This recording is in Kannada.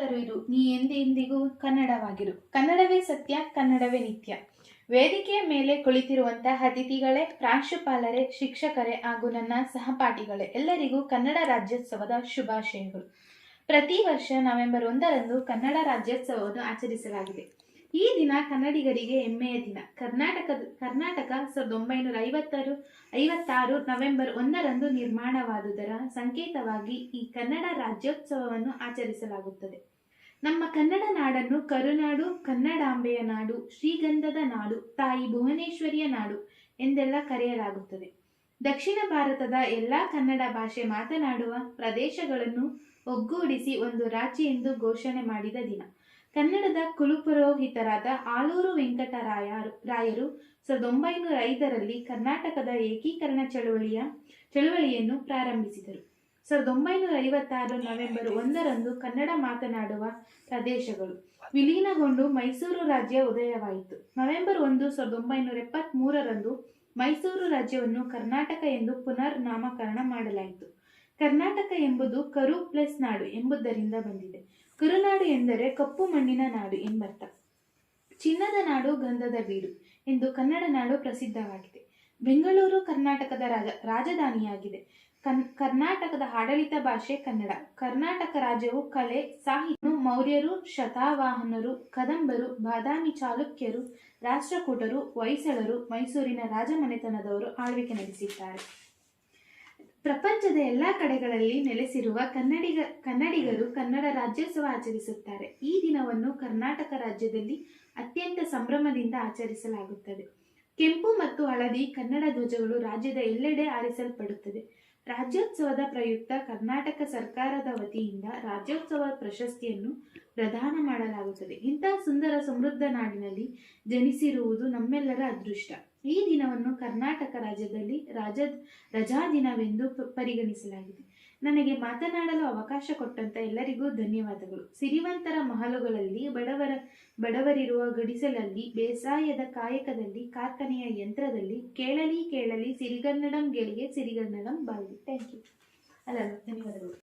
ಇರು. ನೀ ಎಂದೆಂದಿಗೂ ಕನ್ನಡವಾಗಿರು. ಕನ್ನಡವೇ ಸತ್ಯ, ಕನ್ನಡವೇ ನಿತ್ಯ. ವೇದಿಕೆಯ ಮೇಲೆ ಕುಳಿತಿರುವಂತಹ ಅತಿಥಿಗಳೇ, ಪ್ರಾಂಶುಪಾಲರೇ, ಶಿಕ್ಷಕರೇ ಹಾಗೂ ನನ್ನ ಸಹಪಾಠಿಗಳೇ, ಎಲ್ಲರಿಗೂ ಕನ್ನಡ ರಾಜ್ಯೋತ್ಸವದ ಶುಭಾಶಯಗಳು. ಪ್ರತಿ ವರ್ಷ ನವೆಂಬರ್ ಒಂದರಂದು ಕನ್ನಡ ರಾಜ್ಯೋತ್ಸವವನ್ನು ಆಚರಿಸಲಾಗಿದೆ. ಈ ದಿನ ಕನ್ನಡಿಗರಿಗೆ ಹೆಮ್ಮೆಯ ದಿನ. ಕರ್ನಾಟಕದ, ಕರ್ನಾಟಕ ಸಾವಿರದ ಒಂಬೈನೂರ ಐವತ್ತಾರು ಐವತ್ತಾರು ನವೆಂಬರ್ ಒಂದರಂದು ನಿರ್ಮಾಣವಾದುದರ ಸಂಕೇತವಾಗಿ ಈ ಕನ್ನಡ ರಾಜ್ಯೋತ್ಸವವನ್ನು ಆಚರಿಸಲಾಗುತ್ತದೆ. ನಮ್ಮ ಕನ್ನಡ ನಾಡನ್ನು ಕರುನಾಡು, ಕನ್ನಡಾಂಬೆಯ ನಾಡು, ಶ್ರೀಗಂಧದ ನಾಡು, ತಾಯಿ ಭುವನೇಶ್ವರಿಯ ನಾಡು ಎಂದೆಲ್ಲ ಕರೆಯಲಾಗುತ್ತದೆ. ದಕ್ಷಿಣ ಭಾರತದ ಎಲ್ಲ ಕನ್ನಡ ಭಾಷೆ ಮಾತನಾಡುವ ಪ್ರದೇಶಗಳನ್ನು ಒಗ್ಗೂಡಿಸಿ ಒಂದು ರಾಜ್ಯ ಎಂದು ಘೋಷಣೆ ಮಾಡಿದ ದಿನ. ಕನ್ನಡದ ಕುಲುಪುರೋಹಿತರಾದ ಆಲೂರು ವೆಂಕಟರಾಯ ರಾಯರು ಸಾವಿರದ ಒಂಬೈನೂರ ಐದರಲ್ಲಿ ಕರ್ನಾಟಕದ ಏಕೀಕರಣ ಚಳುವಳಿಯ ಚಳುವಳಿಯನ್ನು ಪ್ರಾರಂಭಿಸಿದರು. ಸಾವಿರದ ಒಂಬೈನೂರ ಐವತ್ತಾರು ನವೆಂಬರ್ ಒಂದರಂದು ಕನ್ನಡ ಮಾತನಾಡುವ ಪ್ರದೇಶಗಳು. ವಿಲೀನಗೊಂಡು ಮೈಸೂರು ರಾಜ್ಯ ಉದಯವಾಯಿತು. ನವೆಂಬರ್ ಒಂದು ಸಾವಿರದ ಒಂಬೈನೂರ ಎಪ್ಪತ್ತ್ ಮೂರರಂದು ಮೈಸೂರು ರಾಜ್ಯವನ್ನು ಕರ್ನಾಟಕ ಎಂದು ಪುನರ್ ನಾಮಕರಣ ಮಾಡಲಾಯಿತು. ಕರ್ನಾಟಕ ಎಂಬುದು ಕರು ಪ್ಲಸ್ ನಾಡು ಎಂಬುದರಿಂದ ಬಂದಿದೆ. ಕರುನಾಡು ಎಂದರೆ ಕಪ್ಪು ಮಣ್ಣಿನ ನಾಡು ಎಂಬರ್ಥ. ಚಿನ್ನದ ನಾಡು ಗಂಧದ ಬೀಡು ಎಂದು ಕನ್ನಡ ನಾಡು ಪ್ರಸಿದ್ಧವಾಗಿದೆ. ಬೆಂಗಳೂರು ಕರ್ನಾಟಕದ ರಾಜ, ರಾಜಧಾನಿಯಾಗಿದೆ. ಕನ್, ಕರ್ನಾಟಕದ ಆಡಳಿತ ಭಾಷೆ ಕನ್ನಡ. ಕರ್ನಾಟಕ ರಾಜ್ಯವು ಕಲೆ ಸಾಹಿತ್ಯ ಮೌರ್ಯರು, ಶತಾವಾಹನರು, ಕದಂಬರು, ಬಾದಾಮಿ ಚಾಲುಕ್ಯರು, ರಾಷ್ಟ್ರಕೂಟರು, ಹೊಯ್ಸಳರು, ಮೈಸೂರಿನ ರಾಜಮನೆತನದವರು ಆಳ್ವಿಕೆ ನಡೆಸಿದ್ದಾರೆ. ಪ್ರಪಂಚದ ಎಲ್ಲ ಕಡೆಗಳಲ್ಲಿ ನೆಲೆಸಿರುವ ಕನ್ನಡಿಗ, ಕನ್ನಡಿಗರು ಕನ್ನಡ ರಾಜ್ಯೋತ್ಸವ ಆಚರಿಸುತ್ತಾರೆ. ಈ ದಿನವನ್ನು ಕರ್ನಾಟಕ ರಾಜ್ಯದಲ್ಲಿ ಅತ್ಯಂತ ಸಂಭ್ರಮದಿಂದ ಆಚರಿಸಲಾಗುತ್ತದೆ. ಕೆಂಪು ಮತ್ತು ಹಳದಿ ಕನ್ನಡ ಧ್ವಜಗಳು ರಾಜ್ಯದ ಎಲ್ಲೆಡೆ ಆರಿಸಲ್ಪಡುತ್ತದೆ. ರಾಜ್ಯೋತ್ಸವದ ಪ್ರಯುಕ್ತ ಕರ್ನಾಟಕ ಸರ್ಕಾರದ ವತಿಯಿಂದ ರಾಜ್ಯೋತ್ಸವ ಪ್ರಶಸ್ತಿಯನ್ನು ಪ್ರದಾನ ಮಾಡಲಾಗುತ್ತದೆ. ಇಂತಹ ಸುಂದರ ಸಮೃದ್ಧ ನಾಡಿನಲ್ಲಿ ಜನಿಸಿರುವುದು ನಮ್ಮೆಲ್ಲರ ಅದೃಷ್ಟ. ಈ ದಿನವನ್ನು ಕರ್ನಾಟಕ ರಾಜ್ಯದಲ್ಲಿ ರಾಜ ರಜಾ ದಿನವೆಂದು ಪರಿಗಣಿಸಲಾಗಿದೆ. ನನಗೆ ಮಾತನಾಡಲು ಅವಕಾಶ ಕೊಟ್ಟಂತ ಎಲ್ಲರಿಗೂ ಧನ್ಯವಾದಗಳು. ಸಿರಿವಂತರ ಮಹಲುಗಳಲ್ಲಿ ಬಡವರ, ಬಡವರಿರುವ ಗಡಿಸಲಲ್ಲಿ, ಬೇಸಾಯದ ಕಾಯಕದಲ್ಲಿ, ಕಾರ್ಖಾನೆಯ ಯಂತ್ರದಲ್ಲಿ, ಕೇಳಲಿ ಕೇಳಲಿ, ಸಿರಿಗನ್ನಡಂ ಗೆಳಿಗೆ ಸಿರಿಗನ್ನಡಂ ಬಾಯಿ ಥ್ಯಾಂಕ್ ಯು ಅಲ್ಲ ಧನ್ಯವಾದಗಳು.